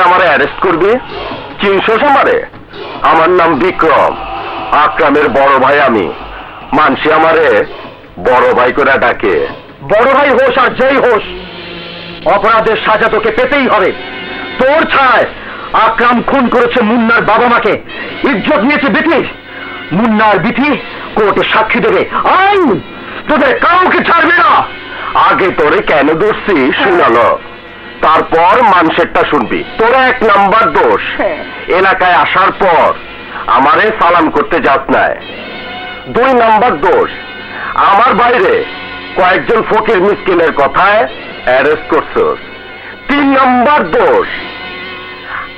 আমারে অ্যারেস্ট করবি? চিনশোস আমারে আমার নাম বিক্রম। আকরামের বড় ভাই আমি। মানসি আমারে বড় ভাই করে ডাকে। বড় ভাই হোস আর যেই হোস, অপরাধের সাজা তোকে পেতেই হবে। তোর ছায় আকরাম খুন করেছে মুন্নার বাবা মাকে। ইজ্জত নিয়েছে বিথি মুন্নার বিথি কোর্টে সাক্ষী দেবে। আইন! তোদের কাউকে ছাড়বে না। আগে তোরে কেন দোষছি শুনালো? তারপর মানুষেরটা শুনবি। তোরা এক নাম্বার দোষ। হ্যাঁ। এলাকায় আসার পর আমারে সালাম করতে যাস নাই। দুই নাম্বার দোষ আমার বাইরে কয়েকজন ফকির মিসকিনের কথায় অ্যারেস্ট করছস। তিন নাম্বার দোষ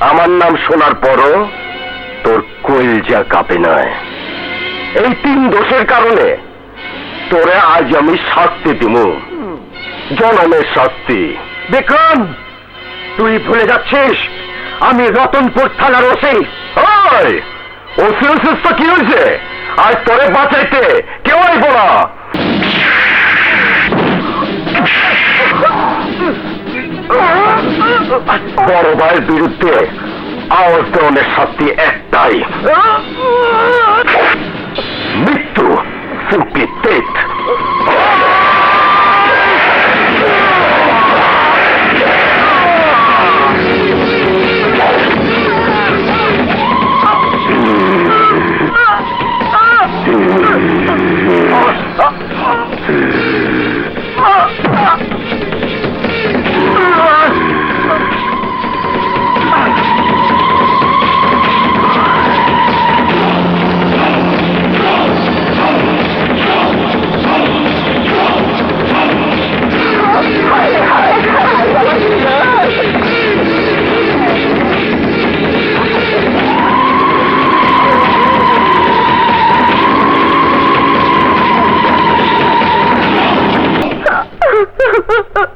আমার নাম শোনার পরও তোর কইলজা কাঁপে নয় এই তিন দোষের কারণে তোরে আজ আমি শাস্তি দিব জনমের শাস্তি। বিক্রম, তুই ভুলে যাচ্ছিস, আমি রতনপুর থানার ওসি। ওই ওসি ওসিস কি হয়েছে? আজ তোরে বাঁচাইতে, কেউ আইব না। বড় ভাইয়ের বিরুদ্ধে আওয়াজ দেওয়ানের শাস্তি একটাই।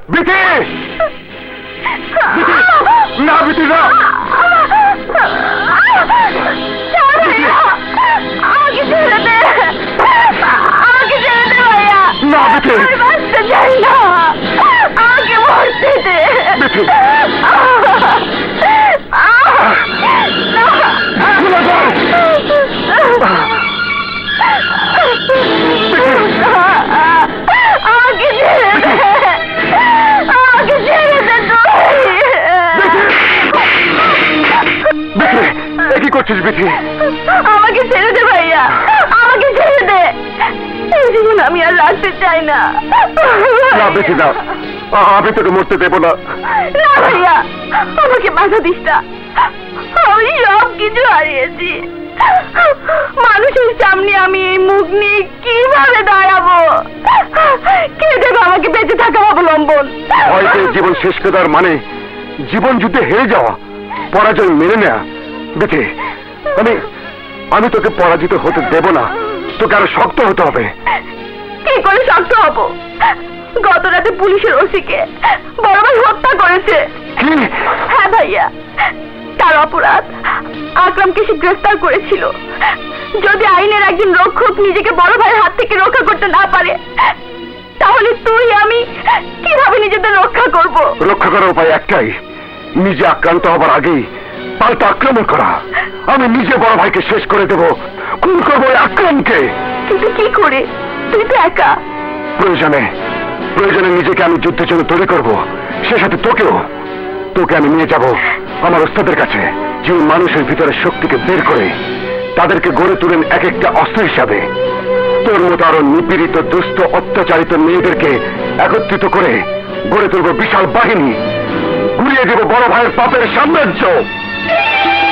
বিটি না বিটি না! না, বিটি। আমাকে মরতে দে। করছিস বিটি আমাকে ছেড়ে দে ভাইয়া। আমাকে ছেড়ে দে। জীবন আমি আর রাখতে চাই না। না বেঁচে না আমি তোকে মরতে দেবো না। না ভাইয়া আমাকে বাধা দিস না। আমি সব কিছু হারিয়েছি। মানুষের সামনে আমি এই মুখ নিয়ে কীভাবে দাঁড়াবো? কে দেবে আমাকে বেঁচে থাকার অবলম্বন। হয়তো জীবন শেষ করে দেওয়ার মানে জীবন যুদ্ধে হেরে যাওয়া পরাজয় মেনে নেয়া। বেঁচে। আমি আমি তোকে পরাজিত হতে দেব না। তোকে আরও শক্ত হতে হবে। কি করে শক্ত হব? গত রাতে পুলিশের ওসিকে বড় ভাই হত্যা করেছে। কি? হ্যাঁ ভাইয়া তার অপরাধ আকরামকে সে গ্রেফতার করেছিল। যদি আইনের একজন রক্ষক নিজেকে বড় ভাইয়ের হাত থেকে রক্ষা করতে না পারে তাহলে তুই আমি কীভাবে নিজেদের রক্ষা করব? রক্ষা করার উপায় একটাই নিজে আক্রান্ত হবার আগেই পাল্টা আক্রমণ করা। আমি নিজে বড় ভাইকে শেষ করে দেব। খুন করব ওই আক্রমণকে। কিন্তু কি করে? তুই তো একা। প্রয়োজনে প্রয়োজনে নিজেকে আমি যুদ্ধের জন্য তৈরি করব। সে সাথে তোকেও। তোকে আমি নিয়ে যাব আমার ওস্তাদের কাছে। যে মানুষের ভিতরে শক্তিকে বের করে তাদেরকে গড়ে তুলেন এক একটা অস্ত্র হিসাবে। তোর মতো আরও নিপীড়িত দুস্থ অত্যাচারিত মেয়েদেরকে একত্রিত করে গড়ে তুলব বিশাল বাহিনী। ঘুরিয়ে দেব বড় ভাইয়ের পাপের সাম্রাজ্য। Yeah!